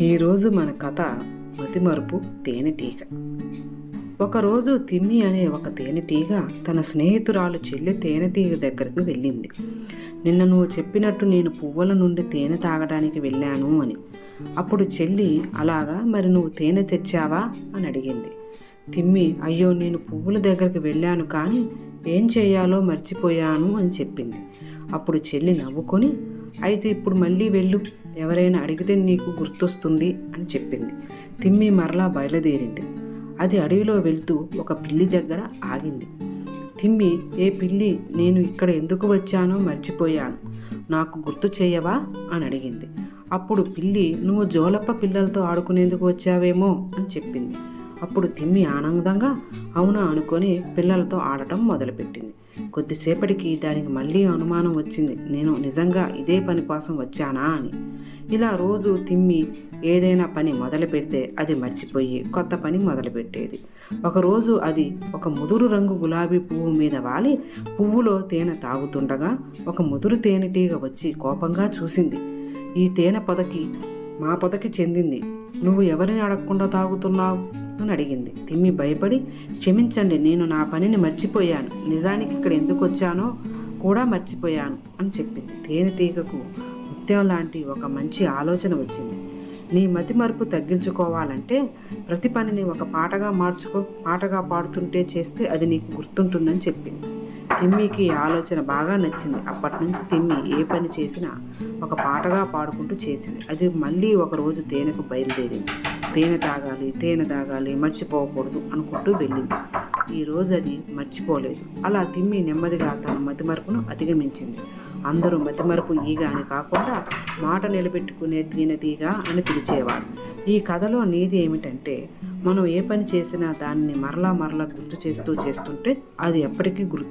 ఈరోజు మన కథ మతిమరుపు తేనెటీగ ఒకరోజు తిమ్మి అనే ఒక తేనెటీగ తన స్నేహితురాలు చెల్లి తేనెటీగ దగ్గరకు వెళ్ళింది. నిన్న నువ్వు చెప్పినట్టు నేను పువ్వుల నుండి తేనె తాగడానికి వెళ్ళాను అని. అప్పుడు చెల్లి అలాగా మరి నువ్వు తేనె తెచ్చావా? అని అడిగింది. తిమ్మి అయ్యో నేను పువ్వుల దగ్గరికి వెళ్ళాను కానీ ఏం చేయాలో మర్చిపోయాను అని చెప్పింది. అప్పుడు చెల్లి నవ్వుకొని అయితే ఇప్పుడు మళ్ళీ వెళ్ళు. ఎవరైనా అడిగితే నీకు గుర్తొస్తుంది అని చెప్పింది. తిమ్మి మరలా బయలుదేరింది. అది అడవిలో వెళ్తూ ఒక పిల్లి దగ్గర ఆగింది. తిమ్మి ఏ పిల్లి నేను ఇక్కడ ఎందుకు వచ్చానో మర్చిపోయాను. నాకు గుర్తు చేయవా? అని అడిగింది. అప్పుడు పిల్లి నువ్వు జోలప్ప పిల్లలతో ఆడుకునేందుకు వచ్చావేమో? అని చెప్పింది. అప్పుడు తిమ్మి ఆనందంగా అవునా అనుకొని పిల్లలతో ఆడటం మొదలుపెట్టింది. కొద్దిసేపటికి దానికి మళ్ళీ అనుమానం వచ్చింది. నేను నిజంగా ఇదే పని కోసం వచ్చానా అని. ఇలా రోజు తిమ్మి ఏదైనా పని మొదలు పెడితే అది మర్చిపోయి కొత్త పని మొదలుపెట్టేది. ఒకరోజు అది ఒక ముదురు రంగు గులాబీ పువ్వు మీద వాలి పువ్వులో తేనె తాగుతుండగా ఒక ముదురు తేనెటీగ వచ్చి కోపంగా చూసింది. ఈ తేనె పొదకి మా పొదకి చెందింది. నువ్వు ఎవరిని అడగకుండా తాగుతున్నావు? అని అడిగింది. తిమ్మి భయపడి క్షమించండి నేను నా పనిని మర్చిపోయాను. నిజానికి ఇక్కడ ఎందుకు వచ్చానో కూడా మర్చిపోయాను అని చెప్పింది. తేనెటీగకు ముత్యం లాంటి ఒక మంచి ఆలోచన వచ్చింది. నీ మతి మార్పు తగ్గించుకోవాలంటే ప్రతి పనిని ఒక పాటగా మార్చుకో పాటగా పాడుతుంటే చేస్తే అది నీకు గుర్తుంటుందని చెప్పింది. తిమ్మికి ఆలోచన బాగా నచ్చింది. అప్పటి నుంచి తిమ్మి ఏ పని చేసినా ఒక పాటగా పాడుకుంటూ చేసింది. అది మళ్ళీ ఒకరోజు తేనెకు బయలుదేరింది. తేనె తాగాలి తేనె తాగాలి మర్చిపోకూడదు అనుకుంటూ వెళ్ళింది. ఈ రోజు అది మర్చిపోలేదు. అలా తిమ్మి నెమ్మదిగా తన మతిమరుపును అధిగమించింది. అందరూ మతిమరుపు ఈగ అని కాకుండా మాట నిలబెట్టుకునే తీగ అని పిలిచేవారు. ఈ కథలో నీది ఏమిటంటే మనం ఏ పని చేసినా దాన్ని మరలా మరలా గుర్తు చేస్తూ చేస్తుంటే అది ఎప్పటికీ గుర్తు